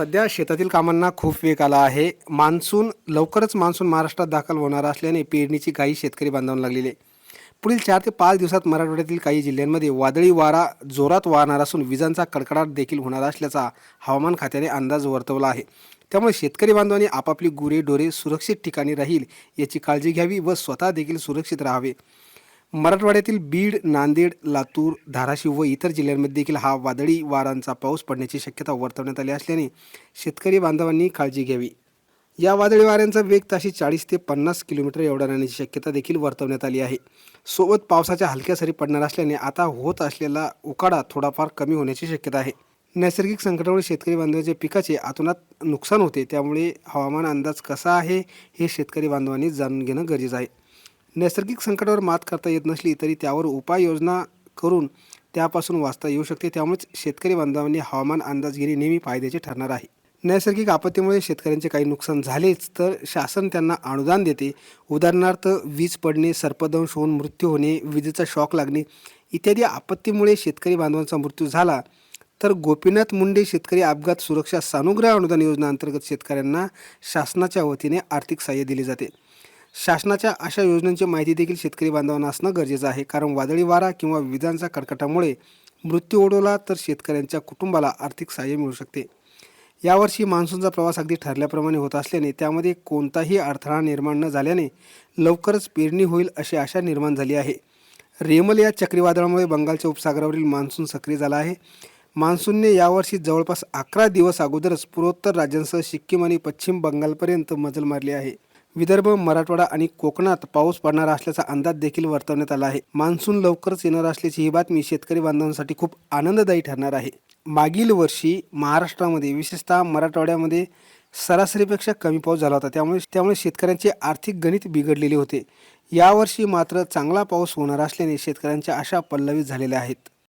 सध्या शेतातील कामांना खूप वेग आला आहे. मान्सून लवकरच मान्सून महाराष्ट्रात दाखल होणार असल्याने पेरणीची काही शेतकरी बांधावून लागलेली आहे. पुढील चार ते पाच दिवसात मराठवाड्यातील काही जिल्ह्यांमध्ये वादळी वारा जोरात वाहणार असून विजांचा कडकडाट देखील होणार असल्याचा हवामान खात्याने अंदाज वर्तवला आहे. त्यामुळे शेतकरी बांधवांनी आपापली गुरे डोरे सुरक्षित ठिकाणी राहील याची काळजी घ्यावी व स्वतः देखील सुरक्षित राहावे. मराठवाड्यातील बीड नांदेड लातूर धाराशिव व इतर जिल्ह्यांमध्ये देखील हा वादळी वारांचा पाऊस पडण्याची शक्यता वर्तवण्यात आली असल्याने शेतकरी बांधवांनी काळजी घ्यावी. या वादळी वाऱ्यांचा वेग ताशी चाळीस ते पन्नास किलोमीटर एवढा राहण्याची शक्यता देखील वर्तवण्यात आली आहे. सोबत पावसाच्या हलक्या सरी पडणार असल्याने आता होत असलेला उकाडा थोडाफार कमी होण्याची शक्यता आहे. नैसर्गिक संकटामुळे शेतकरी बांधवांच्या पिकाचे आतोनात नुकसान होते त्यामुळे हवामान अंदाज कसा आहे हे शेतकरी बांधवांनी जाणून घेणं गरजेचं आहे. नैसर्गिक संकटावर मात करता येत नसली तरी त्यावर उपाययोजना करून त्यापासून वाचता येऊ शकते. त्यामुळेच शेतकरी बांधवांनी हवामान अंदाज घेणे नेहमी फायद्याचे ठरणार आहे. नैसर्गिक आपत्तीमुळे शेतकऱ्यांचे काही नुकसान झालेच तर शासन त्यांना अनुदान देते. उदाहरणार्थ वीज पडणे सर्पदंश होऊन मृत्यू होणे विजेचा शॉक लागणे इत्यादी आपत्तीमुळे शेतकरी बांधवांचा मृत्यू झाला तर गोपीनाथ मुंडे शेतकरी अपघात सुरक्षा सानुग्रह अनुदान योजना अंतर्गत शेतकऱ्यांना शासनाच्या वतीने आर्थिक सहाय्य दिले जाते. शासनाच्या अशा योजनांची माहिती देखील शेतकरी बांधवांना असणं गरजेचं आहे. कारण वादळी वारा किंवा विजांचा कडकटामुळे मृत्यू ओढवला तर शेतकऱ्यांच्या कुटुंबाला आर्थिक सहाय्य मिळू शकते. यावर्षी मान्सूनचा प्रवास अगदी ठरल्याप्रमाणे होत असल्याने त्यामध्ये कोणताही अडथळा निर्माण न झाल्याने लवकरच पेरणी होईल अशी आशा निर्माण झाली आहे. रेमल या चक्रीवादळामुळे बंगालच्या उपसागरावरील मान्सून सक्रिय झाला आहे. मान्सूनने यावर्षी जवळपास अकरा दिवस अगोदरच पूर्वोत्तर राज्यांसह सिक्कीम आणि पश्चिम बंगालपर्यंत मजल मारली आहे. विदर्भ मराठवाडा आणि कोकणात पाऊस पडणार असल्याचा अंदाज देखील वर्तवण्यात आला आहे. मान्सून लवकरच येणार असल्याची ही बातमी शेतकरी बांधवांसाठी खूप आनंददायी ठरणार आहे. मागील वर्षी महाराष्ट्रामध्ये विशेषतः मराठवाड्यामध्ये सरासरीपेक्षा कमी पाऊस झाला होता. त्यामुळे त्यामुळे शेतकऱ्यांचे आर्थिक गणित बिघडलेले होते. यावर्षी मात्र चांगला पाऊस होणार असल्याने शेतकऱ्यांच्या आशा पल्लवित झालेल्या आहेत.